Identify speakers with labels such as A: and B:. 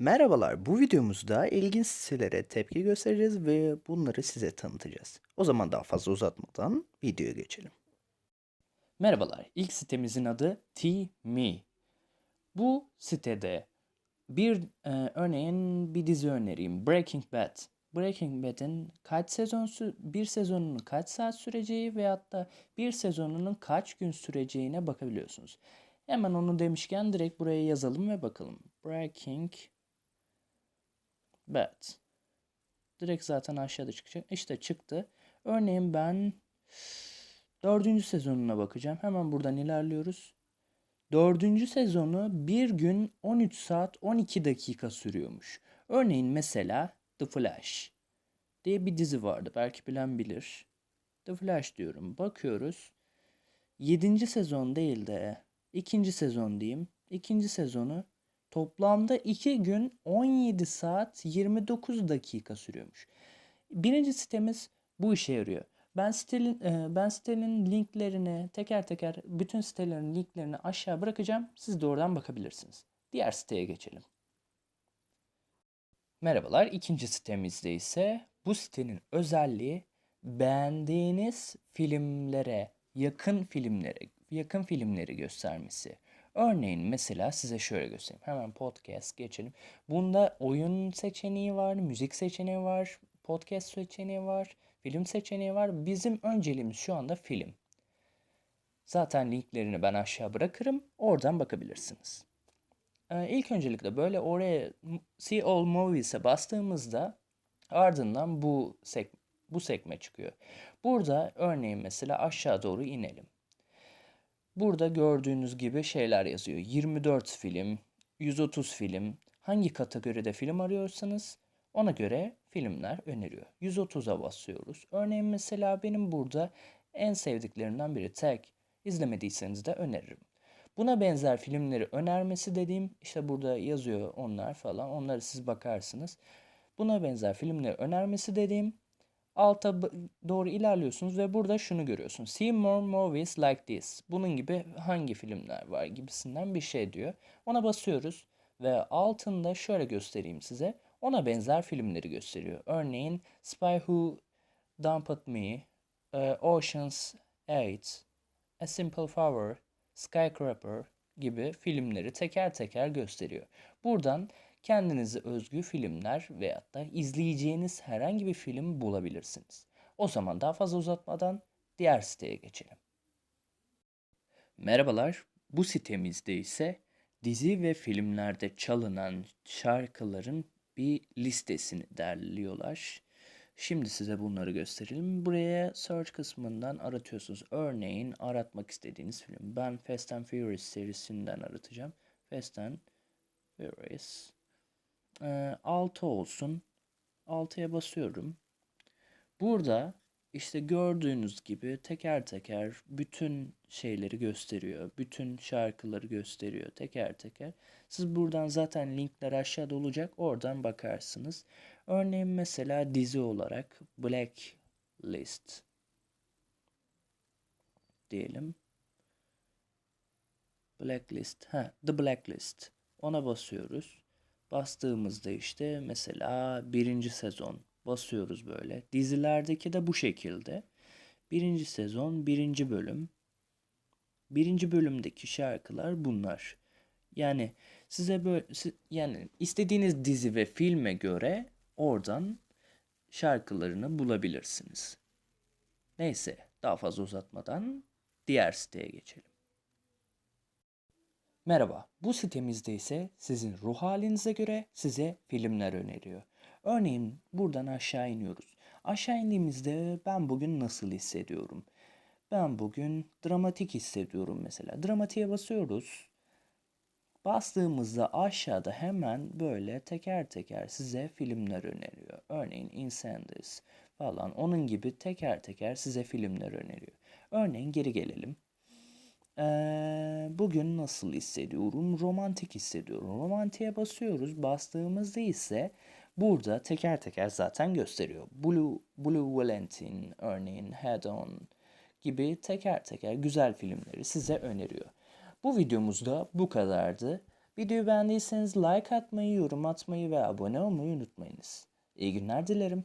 A: Merhabalar, bu videomuzda ilginç sitelere tepki göstereceğiz ve bunları size tanıtacağız. O zaman daha fazla uzatmadan videoya geçelim.
B: Merhabalar, ilk sitemizin adı T-Me. Bu sitede bir e, örneğin bir dizi önereyim. Breaking Bad. Breaking Bad'in kaç sezon bir sezonunun kaç saat süreceği veyahut da bir sezonunun kaç gün süreceğine bakabiliyorsunuz. Hemen onu demişken direkt buraya yazalım ve bakalım. Breaking Bad. Direkt zaten aşağıda çıkacak. İşte çıktı. Örneğin ben dördüncü sezonuna bakacağım. Hemen buradan ilerliyoruz. Dördüncü sezonu bir gün 13 saat 12 dakika sürüyormuş. Örneğin mesela The Flash diye bir dizi vardı. Belki bilen bilir. The Flash diyorum. Bakıyoruz. 7. sezon değil de ikinci sezon diyeyim. İkinci sezonu toplamda 2 gün 17 saat 29 dakika sürüyormuş. Birinci sitemiz bu işe yarıyor. Ben sitenin, e, ben sitenin linklerini teker teker bütün sitelerin linklerini aşağı bırakacağım. Siz de oradan bakabilirsiniz. Diğer siteye geçelim. Merhabalar. ikinci sitemizde ise bu sitenin özelliği beğendiğiniz filmlere, yakın filmlere, yakın filmleri göstermesi. Örneğin mesela size şöyle göstereyim. Hemen podcast geçelim. Bunda oyun seçeneği var, müzik seçeneği var, podcast seçeneği var, film seçeneği var. Bizim önceliğimiz şu anda film. Zaten linklerini ben aşağı bırakırım. Oradan bakabilirsiniz. Ee, ilk öncelikle böyle oraya See All Movies'e bastığımızda ardından bu sek bu sekme çıkıyor. Burada örneğin mesela aşağı doğru inelim. Burada gördüğünüz gibi şeyler yazıyor. 24 film, 130 film. Hangi kategoride film arıyorsanız ona göre filmler öneriyor. 130'a basıyoruz. Örneğin mesela benim burada en sevdiklerimden biri Tek. İzlemediyseniz de öneririm. Buna benzer filmleri önermesi dediğim işte burada yazıyor onlar falan. Onları siz bakarsınız. Buna benzer filmleri önermesi dediğim alta doğru ilerliyorsunuz ve burada şunu görüyorsunuz. See more movies like this. Bunun gibi hangi filmler var gibisinden bir şey diyor. Ona basıyoruz ve altında şöyle göstereyim size. Ona benzer filmleri gösteriyor. Örneğin Spy Who Dumped Me, e, Ocean's 8, A Simple Favor, Skyscraper gibi filmleri teker teker gösteriyor. Buradan kendinize özgü filmler veyahut da izleyeceğiniz herhangi bir film bulabilirsiniz. O zaman daha fazla uzatmadan diğer siteye geçelim. Merhabalar. Bu sitemizde ise dizi ve filmlerde çalınan şarkıların bir listesini derliyorlar. Şimdi size bunları gösterelim. Buraya search kısmından aratıyorsunuz. Örneğin aratmak istediğiniz film. Ben Fast and Furious serisinden aratacağım. Fast and Furious. Ee, 6 olsun. 6'ya basıyorum. Burada işte gördüğünüz gibi teker teker bütün şeyleri gösteriyor. Bütün şarkıları gösteriyor teker teker. Siz buradan zaten linkler aşağıda olacak. Oradan bakarsınız. Örneğin mesela dizi olarak Blacklist diyelim. Blacklist. Ha, The Blacklist. Ona basıyoruz. Bastığımızda işte mesela birinci sezon basıyoruz böyle. Dizilerdeki de bu şekilde. Birinci sezon, birinci bölüm. Birinci bölümdeki şarkılar bunlar. Yani size böyle yani istediğiniz dizi ve filme göre oradan şarkılarını bulabilirsiniz. Neyse, daha fazla uzatmadan diğer siteye geçelim. Merhaba, bu sitemizde ise sizin ruh halinize göre size filmler öneriyor. Örneğin buradan aşağı iniyoruz. Aşağı indiğimizde ben bugün nasıl hissediyorum? Ben bugün dramatik hissediyorum mesela. Dramatiğe basıyoruz. Bastığımızda aşağıda hemen böyle teker teker size filmler öneriyor. Örneğin Incendies falan onun gibi teker teker size filmler öneriyor. Örneğin geri gelelim. Ee, bugün nasıl hissediyorum? Romantik hissediyorum. Romantiğe basıyoruz. Bastığımızda ise burada teker teker zaten gösteriyor. Blue, Blue Valentine örneğin Head On gibi teker teker güzel filmleri size öneriyor. Bu videomuzda bu kadardı. Videoyu beğendiyseniz like atmayı, yorum atmayı ve abone olmayı unutmayınız. İyi günler dilerim.